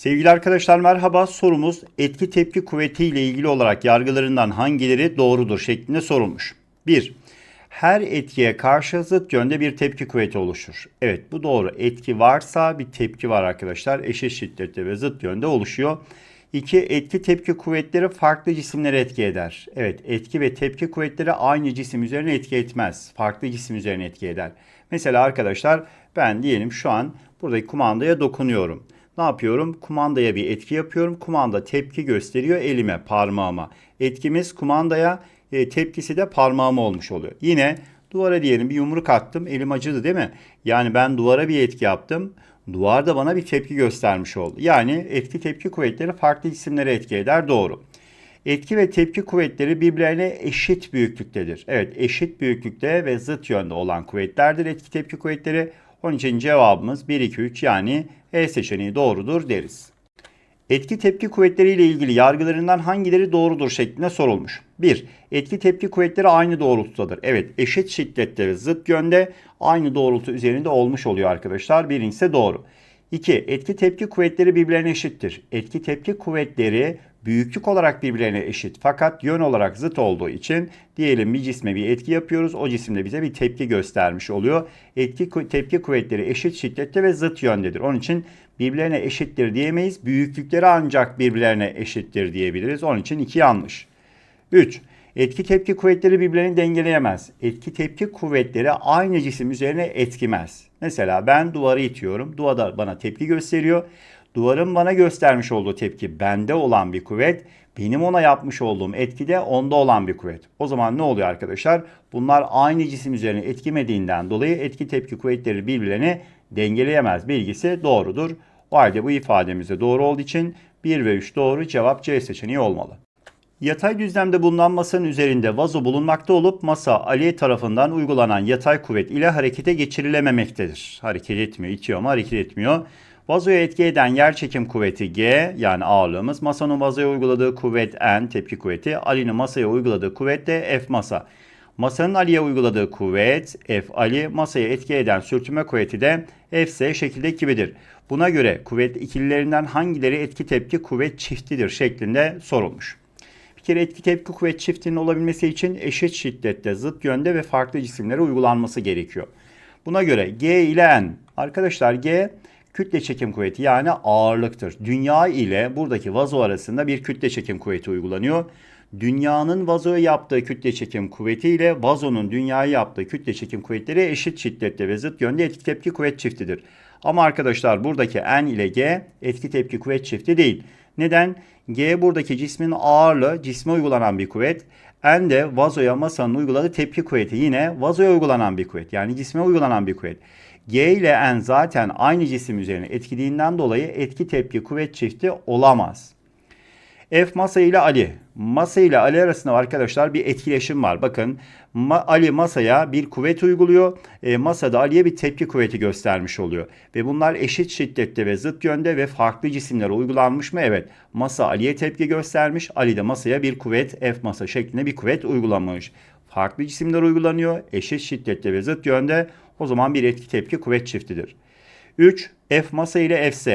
Sevgili arkadaşlar merhaba. Sorumuz etki tepki kuvveti ile ilgili olarak yargılarından hangileri doğrudur şeklinde sorulmuş. 1. Her etkiye karşı zıt yönde bir tepki kuvveti oluşur. Evet bu doğru. Etki varsa bir tepki var arkadaşlar. Eşit şiddette ve zıt yönde oluşuyor. 2. Etki tepki kuvvetleri farklı cisimlere etki eder. Evet etki ve tepki kuvvetleri aynı cisim üzerine etki etmez. Farklı cisim üzerine etki eder. Mesela arkadaşlar ben diyelim şu an buradaki kumandaya dokunuyorum. Ne yapıyorum? Kumandaya bir etki yapıyorum. Kumanda tepki gösteriyor elime, parmağıma. Etkimiz kumandaya, e, tepkisi de parmağıma olmuş oluyor. Yine duvara diyelim bir yumruk attım. Elim acıdı değil mi? Yani ben duvara bir etki yaptım. Duvar da bana bir tepki göstermiş oldu. Yani etki tepki kuvvetleri farklı cisimlere etki eder. Doğru. Etki ve tepki kuvvetleri birbirlerine eşit büyüklüktedir. Evet eşit büyüklükte ve zıt yönde olan kuvvetlerdir etki tepki kuvvetleri. Onun için cevabımız 1, 2, 3 yani E seçeneği doğrudur deriz. Etki tepki kuvvetleri ile ilgili yargılarından hangileri doğrudur şeklinde sorulmuş. 1. Etki tepki kuvvetleri aynı doğrultudadır. Evet eşit şiddette ve zıt yönde aynı doğrultu üzerinde olmuş oluyor arkadaşlar. Birincisi doğru. 2. Etki tepki kuvvetleri birbirlerine eşittir. Etki tepki kuvvetleri büyüklük olarak birbirlerine eşit fakat yön olarak zıt olduğu için diyelim bir cisme bir etki yapıyoruz. O cisimde bize bir tepki göstermiş oluyor. Etki tepki kuvvetleri eşit şiddette ve zıt yöndedir. Onun için birbirlerine eşittir diyemeyiz. Büyüklükleri ancak birbirlerine eşittir diyebiliriz. Onun için 2 yanlış. 3. Etki tepki kuvvetleri birbirlerini dengeleyemez. Etki tepki kuvvetleri aynı cisim üzerine etkimez. Mesela ben duvarı itiyorum. Duvar bana tepki gösteriyor. Duvarın bana göstermiş olduğu tepki bende olan bir kuvvet. Benim ona yapmış olduğum etki de onda olan bir kuvvet. O zaman ne oluyor arkadaşlar? Bunlar aynı cisim üzerine etkimediğinden dolayı etki tepki kuvvetleri birbirlerini dengeleyemez bilgisi doğrudur. O halde bu ifademizde doğru olduğu için 1 ve 3 doğru cevap C seçeneği olmalı. Yatay düzlemde bulunan masanın üzerinde vazo bulunmakta olup masa Ali tarafından uygulanan yatay kuvvet ile harekete geçirilememektedir. Hareket etmiyor, itiyor mu hareket etmiyor. Vazoya etki eden yer çekim kuvveti G yani ağırlığımız. Masanın vazoya uyguladığı kuvvet N tepki kuvveti. Ali'nin masaya uyguladığı kuvvet de F masa. Masanın Ali'ye uyguladığı kuvvet F Ali, masaya etki eden sürtünme kuvveti de F S şekilde kibidir. Buna göre kuvvet ikililerinden hangileri etki tepki kuvvet çiftidir şeklinde sorulmuş. Bir kere etki tepki kuvvet çiftinin olabilmesi için eşit şiddette, zıt yönde ve farklı cisimlere uygulanması gerekiyor. Buna göre G ile N. Arkadaşlar G kütle çekim kuvveti yani ağırlıktır. Dünya ile buradaki vazo arasında bir kütle çekim kuvveti uygulanıyor. Dünyanın vazoya yaptığı kütle çekim kuvveti ile vazonun dünyaya yaptığı kütle çekim kuvvetleri eşit şiddette ve zıt yönde etki tepki kuvvet çiftidir. Ama arkadaşlar buradaki N ile G etki tepki kuvvet çifti değil. Neden? G buradaki cismin ağırlığı, cisme uygulanan bir kuvvet. N de vazoya masanın uyguladığı tepki kuvveti yine vazoya uygulanan bir kuvvet. Yani cisme uygulanan bir kuvvet. G ile N zaten aynı cisim üzerine etkilediğinden dolayı etki tepki kuvvet çifti olamaz. F masa ile Ali. Masa ile Ali arasında arkadaşlar bir etkileşim var. Bakın Ma Ali masaya bir kuvvet uyguluyor. E, masada Ali'ye bir tepki kuvveti göstermiş oluyor. Ve bunlar eşit şiddette ve zıt yönde ve farklı cisimlere uygulanmış mı? Evet. Masa Ali'ye tepki göstermiş. Ali de masaya bir kuvvet F masa şeklinde bir kuvvet uygulamış. Farklı cisimler uygulanıyor. Eşit şiddette ve zıt yönde. O zaman bir etki tepki kuvvet çiftidir. 3. F masa ile Fs.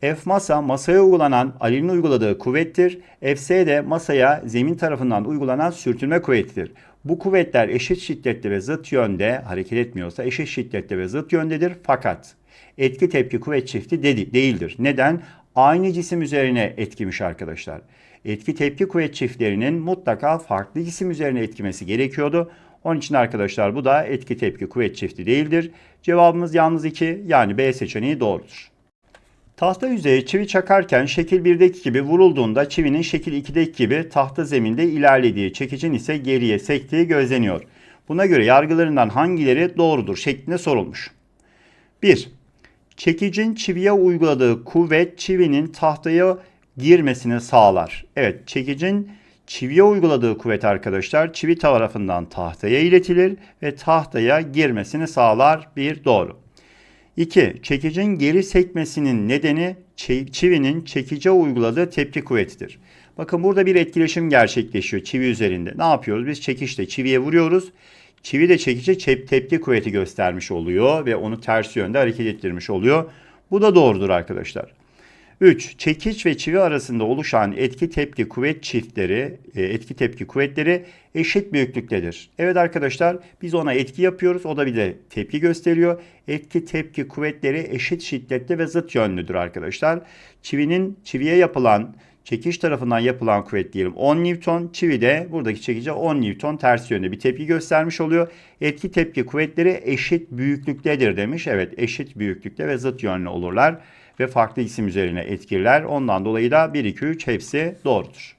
F masa masaya uygulanan Ali'nin uyguladığı kuvvettir. Fs de masaya zemin tarafından uygulanan sürtünme kuvvetidir. Bu kuvvetler eşit şiddette ve zıt yönde hareket etmiyorsa eşit şiddette ve zıt yöndedir. Fakat etki tepki kuvvet çifti de değildir. Neden? Aynı cisim üzerine etkimiş arkadaşlar. Etki tepki kuvvet çiftlerinin mutlaka farklı cisim üzerine etkimesi gerekiyordu. Onun için arkadaşlar bu da etki tepki kuvvet çifti değildir. Cevabımız yalnız 2 yani B seçeneği doğrudur. Tahta yüzeye çivi çakarken şekil 1'deki gibi vurulduğunda çivinin şekil 2'deki gibi tahta zeminde ilerlediği, çekicin ise geriye sektiği gözleniyor. Buna göre yargılarından hangileri doğrudur şeklinde sorulmuş. 1. Çekicin çiviye uyguladığı kuvvet çivinin tahtaya girmesini sağlar. Evet çekicin çiviye uyguladığı kuvvet arkadaşlar çivi tarafından tahtaya iletilir ve tahtaya girmesini sağlar. Bir doğru. 2. Çekicin geri sekmesinin nedeni çivinin çekice uyguladığı tepki kuvvetidir. Bakın burada bir etkileşim gerçekleşiyor çivi üzerinde. Ne yapıyoruz? Biz çekişte çiviye vuruyoruz. Çivi de çekici tepki kuvveti göstermiş oluyor ve onu ters yönde hareket ettirmiş oluyor. Bu da doğrudur arkadaşlar. 3. Çekiç ve çivi arasında oluşan etki tepki kuvvet çiftleri, e, etki tepki kuvvetleri eşit büyüklüktedir. Evet arkadaşlar biz ona etki yapıyoruz. O da bir de tepki gösteriyor. Etki tepki kuvvetleri eşit şiddette ve zıt yönlüdür arkadaşlar. Çivinin çiviye yapılan çekiş tarafından yapılan kuvvet diyelim 10 Newton. Çivi de buradaki çekice 10 Newton ters yönde bir tepki göstermiş oluyor. Etki tepki kuvvetleri eşit büyüklüktedir demiş. Evet eşit büyüklükte ve zıt yönlü olurlar ve farklı isim üzerine etkililer. Ondan dolayı da 1, 2, 3 hepsi doğrudur.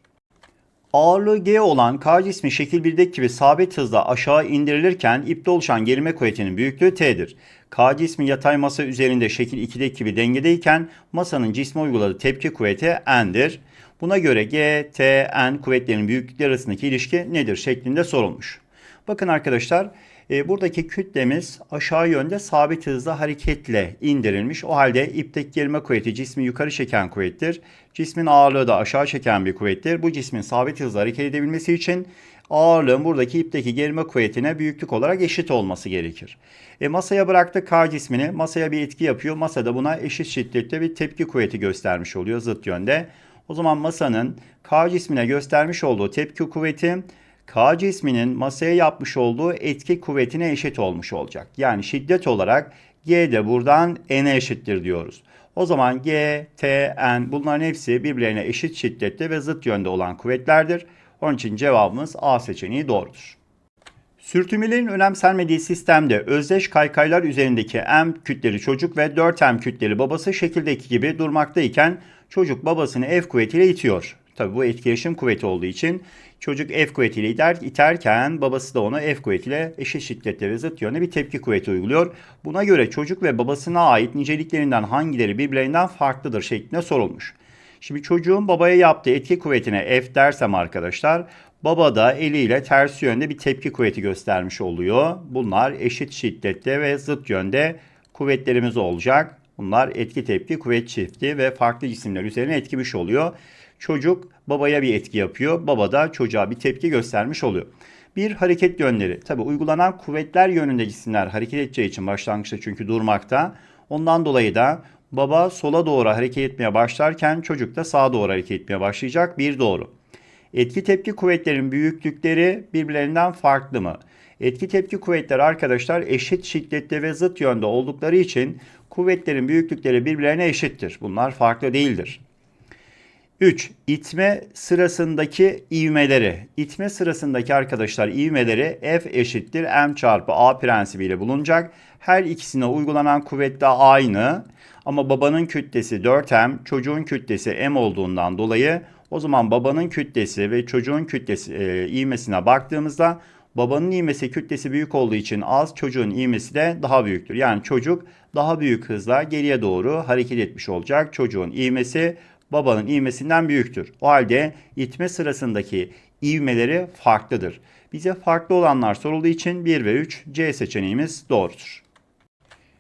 Ağırlığı G olan K cismi şekil 1'deki gibi sabit hızla aşağı indirilirken ipte oluşan gerilme kuvvetinin büyüklüğü T'dir. K cismi yatay masa üzerinde şekil 2'deki gibi dengedeyken masanın cisme uyguladığı tepki kuvveti N'dir. Buna göre G, T, N kuvvetlerinin büyüklükleri arasındaki ilişki nedir şeklinde sorulmuş. Bakın arkadaşlar e, buradaki kütlemiz aşağı yönde sabit hızla hareketle indirilmiş. O halde ipteki gerilme kuvveti cismi yukarı çeken kuvvettir. Cismin ağırlığı da aşağı çeken bir kuvvettir. Bu cismin sabit hızla hareket edebilmesi için ağırlığın buradaki ipteki gerilme kuvvetine büyüklük olarak eşit olması gerekir. E, masaya bıraktık K cismini. Masaya bir etki yapıyor. Masada buna eşit şiddette bir tepki kuvveti göstermiş oluyor zıt yönde. O zaman masanın K cismine göstermiş olduğu tepki kuvveti K cisminin masaya yapmış olduğu etki kuvvetine eşit olmuş olacak. Yani şiddet olarak G de buradan N'e eşittir diyoruz. O zaman G, T, N bunların hepsi birbirlerine eşit şiddette ve zıt yönde olan kuvvetlerdir. Onun için cevabımız A seçeneği doğrudur. Sürtünmelerin önemsenmediği sistemde özdeş kaykaylar üzerindeki M kütleli çocuk ve 4M kütleli babası şekildeki gibi durmaktayken çocuk babasını F kuvvetiyle itiyor. Tabi bu etkileşim kuvveti olduğu için çocuk F kuvvetiyle iter, iterken babası da ona F kuvvetiyle eşit şiddette ve zıt yönde bir tepki kuvveti uyguluyor. Buna göre çocuk ve babasına ait niceliklerinden hangileri birbirlerinden farklıdır şeklinde sorulmuş. Şimdi çocuğun babaya yaptığı etki kuvvetine F dersem arkadaşlar baba da eliyle ters yönde bir tepki kuvveti göstermiş oluyor. Bunlar eşit şiddette ve zıt yönde kuvvetlerimiz olacak. Bunlar etki tepki kuvvet çifti ve farklı cisimler üzerine etkimiş oluyor. Çocuk babaya bir etki yapıyor. Baba da çocuğa bir tepki göstermiş oluyor. Bir hareket yönleri. Tabi uygulanan kuvvetler yönünde cisimler hareket edeceği için başlangıçta çünkü durmakta. Ondan dolayı da baba sola doğru hareket etmeye başlarken çocuk da sağa doğru hareket etmeye başlayacak. Bir doğru. Etki tepki kuvvetlerin büyüklükleri birbirlerinden farklı mı? Etki tepki kuvvetleri arkadaşlar eşit şiddette ve zıt yönde oldukları için kuvvetlerin büyüklükleri birbirlerine eşittir. Bunlar farklı değildir. 3. İtme sırasındaki ivmeleri. İtme sırasındaki arkadaşlar ivmeleri F eşittir M çarpı A prensibiyle bulunacak. Her ikisine uygulanan kuvvet de aynı. Ama babanın kütlesi 4M, çocuğun kütlesi M olduğundan dolayı o zaman babanın kütlesi ve çocuğun kütlesi e, ivmesine baktığımızda babanın ivmesi kütlesi büyük olduğu için az, çocuğun ivmesi de daha büyüktür. Yani çocuk daha büyük hızla geriye doğru hareket etmiş olacak. Çocuğun ivmesi babanın ivmesinden büyüktür. O halde itme sırasındaki ivmeleri farklıdır. Bize farklı olanlar sorulduğu için 1 ve 3 C seçeneğimiz doğrudur.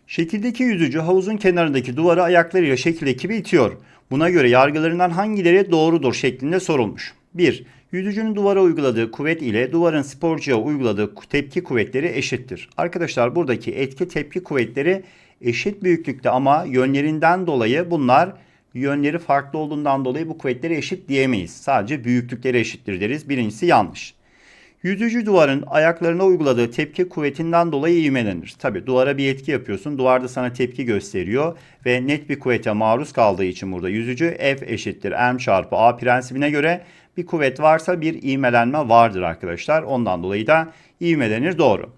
Şekildeki yüzücü havuzun kenarındaki duvarı ayaklarıyla şekildeki gibi itiyor. Buna göre yargılarından hangileri doğrudur şeklinde sorulmuş. 1. Yüzücünün duvara uyguladığı kuvvet ile duvarın sporcuya uyguladığı tepki kuvvetleri eşittir. Arkadaşlar buradaki etki tepki kuvvetleri eşit büyüklükte ama yönlerinden dolayı bunlar yönleri farklı olduğundan dolayı bu kuvvetleri eşit diyemeyiz. Sadece büyüklükleri eşittir deriz. Birincisi yanlış. Yüzücü duvarın ayaklarına uyguladığı tepki kuvvetinden dolayı ivmelenir. Tabi duvara bir etki yapıyorsun. Duvarda sana tepki gösteriyor ve net bir kuvvete maruz kaldığı için burada yüzücü F eşittir M çarpı A prensibine göre bir kuvvet varsa bir ivmelenme vardır arkadaşlar. Ondan dolayı da ivmelenir doğru.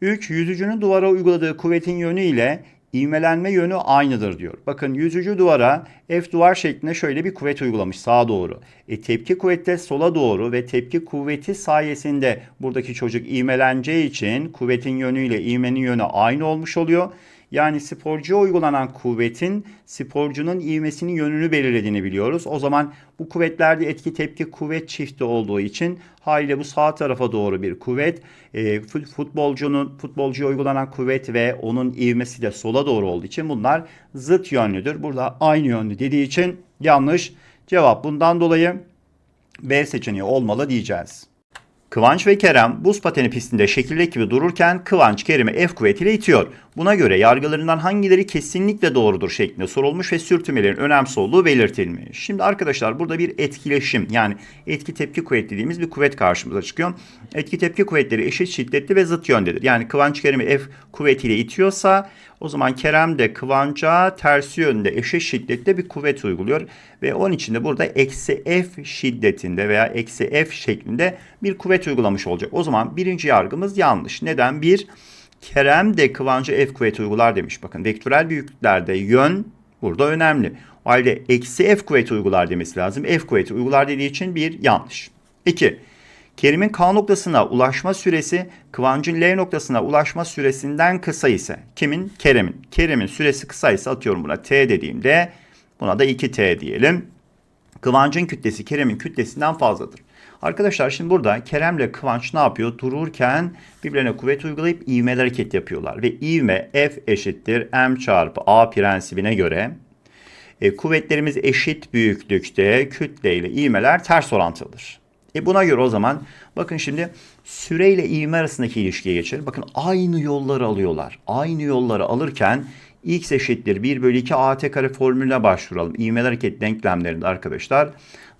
3. Yüzücünün duvara uyguladığı kuvvetin yönü ile ivmelenme yönü aynıdır diyor. Bakın yüzücü duvara F duvar şeklinde şöyle bir kuvvet uygulamış sağa doğru. E, tepki kuvveti sola doğru ve tepki kuvveti sayesinde buradaki çocuk ivmeleneceği için kuvvetin yönüyle ivmenin yönü aynı olmuş oluyor. Yani sporcuya uygulanan kuvvetin sporcunun ivmesinin yönünü belirlediğini biliyoruz. O zaman bu kuvvetlerde etki tepki kuvvet çifti olduğu için haliyle bu sağ tarafa doğru bir kuvvet. E, futbolcunun futbolcuya uygulanan kuvvet ve onun ivmesi de sola doğru olduğu için bunlar zıt yönlüdür. Burada aynı yönlü dediği için yanlış. Cevap bundan dolayı B seçeneği olmalı diyeceğiz. Kıvanç ve Kerem buz pateni pistinde şekildeki gibi dururken Kıvanç Kerem'i F kuvvetiyle itiyor. Buna göre yargılarından hangileri kesinlikle doğrudur şeklinde sorulmuş ve sürtünmelerin önemsiz olduğu belirtilmiş. Şimdi arkadaşlar burada bir etkileşim yani etki tepki kuvvet dediğimiz bir kuvvet karşımıza çıkıyor. Etki tepki kuvvetleri eşit şiddetli ve zıt yöndedir. Yani Kıvanç Kerem'i F kuvvetiyle itiyorsa o zaman Kerem de Kıvanç'a tersi yönde eşit şiddette bir kuvvet uyguluyor. Ve onun için de burada eksi F şiddetinde veya eksi F şeklinde bir kuvvet uygulamış olacak. O zaman birinci yargımız yanlış. Neden? Bir, Kerem de Kıvanç'a F kuvveti uygular demiş. Bakın vektörel büyüklüklerde yön burada önemli. O halde eksi F kuvveti uygular demesi lazım. F kuvveti uygular dediği için bir yanlış. İki, Kerim'in K noktasına ulaşma süresi Kıvanç'ın L noktasına ulaşma süresinden kısa ise kimin? Kerem'in. Kerem'in süresi kısa ise atıyorum buna T dediğimde buna da 2T diyelim. Kıvanç'ın kütlesi Kerem'in kütlesinden fazladır. Arkadaşlar şimdi burada Kerem'le Kıvanç ne yapıyor? Dururken birbirlerine kuvvet uygulayıp ivmeli hareket yapıyorlar. Ve ivme F eşittir M çarpı A prensibine göre e, kuvvetlerimiz eşit büyüklükte kütle ile ivmeler ters orantılıdır. E buna göre o zaman bakın şimdi süreyle ivme arasındaki ilişkiye geçelim. Bakın aynı yolları alıyorlar. Aynı yolları alırken x eşittir 1 bölü 2 at kare formülüne başvuralım. İvmeler hareket denklemlerinde arkadaşlar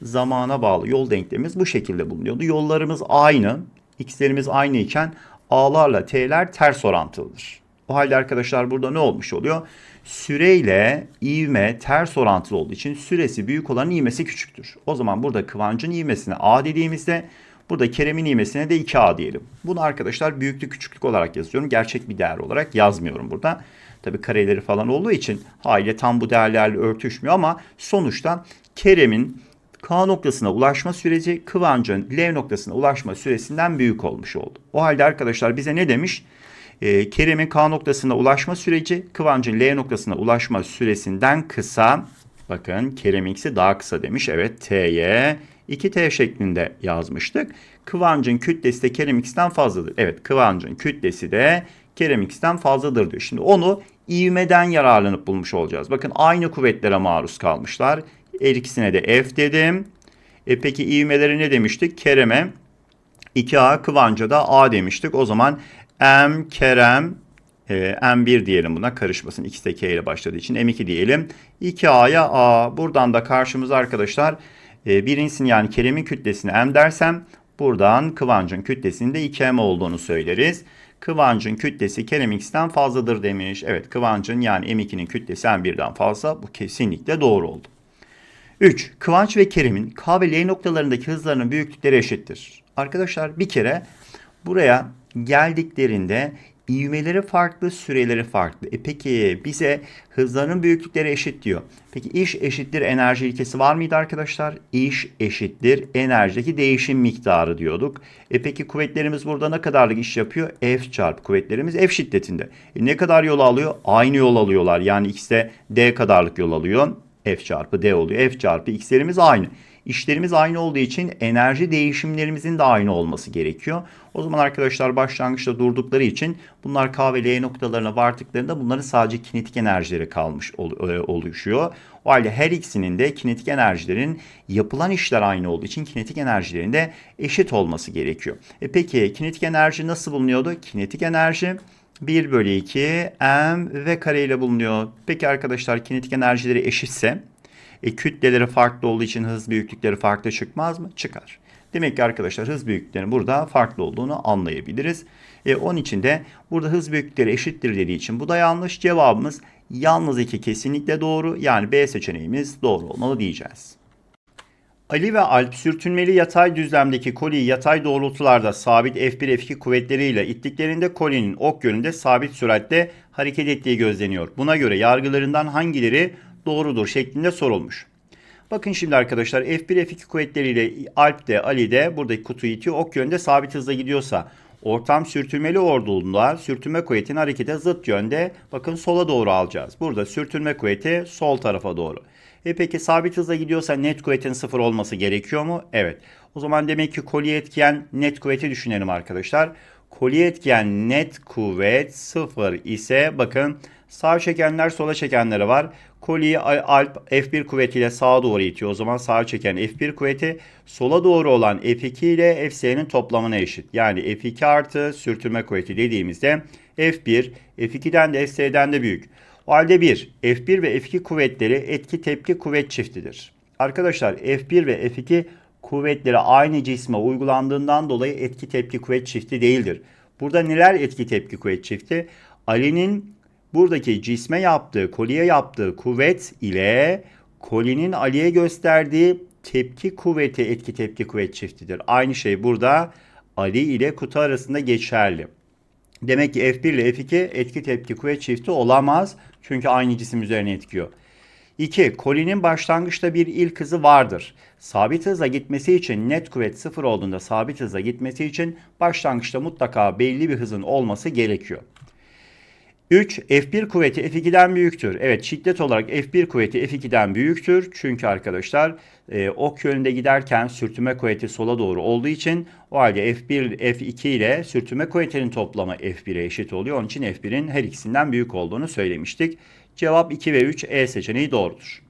zamana bağlı yol denklemimiz bu şekilde bulunuyordu. Yollarımız aynı. X'lerimiz aynı iken A'larla T'ler ters orantılıdır. O halde arkadaşlar burada ne olmuş oluyor? Süreyle ivme ters orantılı olduğu için süresi büyük olan ivmesi küçüktür. O zaman burada Kıvancın ivmesine A dediğimizde burada Kerem'in ivmesine de 2A diyelim. Bunu arkadaşlar büyüklük küçüklük olarak yazıyorum. Gerçek bir değer olarak yazmıyorum burada. Tabi kareleri falan olduğu için haliyle tam bu değerlerle örtüşmüyor ama sonuçta Kerem'in K noktasına ulaşma süreci Kıvancın L noktasına ulaşma süresinden büyük olmuş oldu. O halde arkadaşlar bize ne demiş? Ee, Kerem'in K noktasına ulaşma süreci Kıvancın L noktasına ulaşma süresinden kısa. Bakın Kerem'inkisi daha kısa demiş. Evet T'ye 2T şeklinde yazmıştık. Kıvancın kütlesi de Kerem'iksten fazladır. Evet Kıvancın kütlesi de Kerem'iksten fazladır diyor. Şimdi onu ivmeden yararlanıp bulmuş olacağız. Bakın aynı kuvvetlere maruz kalmışlar. Her ikisine de F dedim. E peki ivmeleri ne demiştik? Kerem'e 2A Kıvanç'a da A demiştik. O zaman M Kerem e, M1 diyelim buna karışmasın. İkisi de K ile başladığı için M2 diyelim. 2A'ya A. Buradan da karşımıza arkadaşlar e, birincisini yani Kerem'in kütlesini M dersem buradan Kıvanç'ın kütlesinin de 2M olduğunu söyleriz. Kıvancın kütlesi Kerem X'ten fazladır demiş. Evet Kıvancın yani M2'nin kütlesi M1'den fazla. Bu kesinlikle doğru oldu. 3. Kıvanç ve Kerim'in K ve L noktalarındaki hızlarının büyüklükleri eşittir. Arkadaşlar bir kere buraya geldiklerinde ivmeleri farklı, süreleri farklı. E peki bize hızlarının büyüklükleri eşit diyor. Peki iş eşittir enerji ilkesi var mıydı arkadaşlar? İş eşittir enerjideki değişim miktarı diyorduk. E peki kuvvetlerimiz burada ne kadarlık iş yapıyor? F çarpı kuvvetlerimiz F şiddetinde. E ne kadar yol alıyor? Aynı yol alıyorlar. Yani X'de D kadarlık yol alıyor. F çarpı D oluyor. F çarpı X'lerimiz aynı. İşlerimiz aynı olduğu için enerji değişimlerimizin de aynı olması gerekiyor. O zaman arkadaşlar başlangıçta durdukları için bunlar K ve L noktalarına vardıklarında bunların sadece kinetik enerjileri kalmış e, oluşuyor. O halde her ikisinin de kinetik enerjilerin yapılan işler aynı olduğu için kinetik enerjilerin de eşit olması gerekiyor. E peki kinetik enerji nasıl bulunuyordu? Kinetik enerji 1 bölü 2 m v kare ile bulunuyor. Peki arkadaşlar kinetik enerjileri eşitse e, kütleleri farklı olduğu için hız büyüklükleri farklı çıkmaz mı? Çıkar. Demek ki arkadaşlar hız büyüklüklerinin burada farklı olduğunu anlayabiliriz. E, onun için de burada hız büyüklükleri eşittir dediği için bu da yanlış. Cevabımız yalnız iki kesinlikle doğru. Yani B seçeneğimiz doğru olmalı diyeceğiz. Ali ve Alp sürtünmeli yatay düzlemdeki koliyi yatay doğrultularda sabit F1 F2 kuvvetleriyle ittiklerinde kolinin ok yönünde sabit süratle hareket ettiği gözleniyor. Buna göre yargılarından hangileri doğrudur şeklinde sorulmuş. Bakın şimdi arkadaşlar F1 F2 kuvvetleriyle Alp de Ali de buradaki kutuyu itiyor. Ok yönde sabit hızla gidiyorsa ortam sürtünmeli olduğunda sürtünme kuvvetini harekete zıt yönde bakın sola doğru alacağız. Burada sürtünme kuvveti sol tarafa doğru. E peki sabit hızla gidiyorsa net kuvvetin sıfır olması gerekiyor mu? Evet. O zaman demek ki kolye etken net kuvveti düşünelim arkadaşlar. Kolye etken net kuvvet sıfır ise bakın sağ çekenler sola çekenleri var. Kolyeyi Alp F1 kuvvetiyle sağa doğru itiyor. O zaman sağa çeken F1 kuvveti sola doğru olan F2 ile FS'nin toplamına eşit. Yani F2 artı sürtünme kuvveti dediğimizde F1 F2'den de FS'den de büyük. O halde 1 F1 ve F2 kuvvetleri etki tepki kuvvet çiftidir. Arkadaşlar F1 ve F2 kuvvetleri aynı cisme uygulandığından dolayı etki tepki kuvvet çifti değildir. Burada neler etki tepki kuvvet çifti? Ali'nin buradaki cisme yaptığı, kolye yaptığı kuvvet ile kolinin Ali'ye gösterdiği tepki kuvveti etki tepki kuvvet çiftidir. Aynı şey burada Ali ile kutu arasında geçerli. Demek ki F1 ile F2 etki tepki kuvvet çifti olamaz. Çünkü aynı cisim üzerine etkiyor. 2. Kolinin başlangıçta bir ilk hızı vardır. Sabit hızla gitmesi için net kuvvet sıfır olduğunda sabit hızla gitmesi için başlangıçta mutlaka belli bir hızın olması gerekiyor. 3. F1 kuvveti F2'den büyüktür. Evet şiddet olarak F1 kuvveti F2'den büyüktür. Çünkü arkadaşlar e, ok yönünde giderken sürtünme kuvveti sola doğru olduğu için o halde F1 F2 ile sürtünme kuvvetinin toplamı F1'e eşit oluyor. Onun için F1'in her ikisinden büyük olduğunu söylemiştik. Cevap 2 ve 3 E seçeneği doğrudur.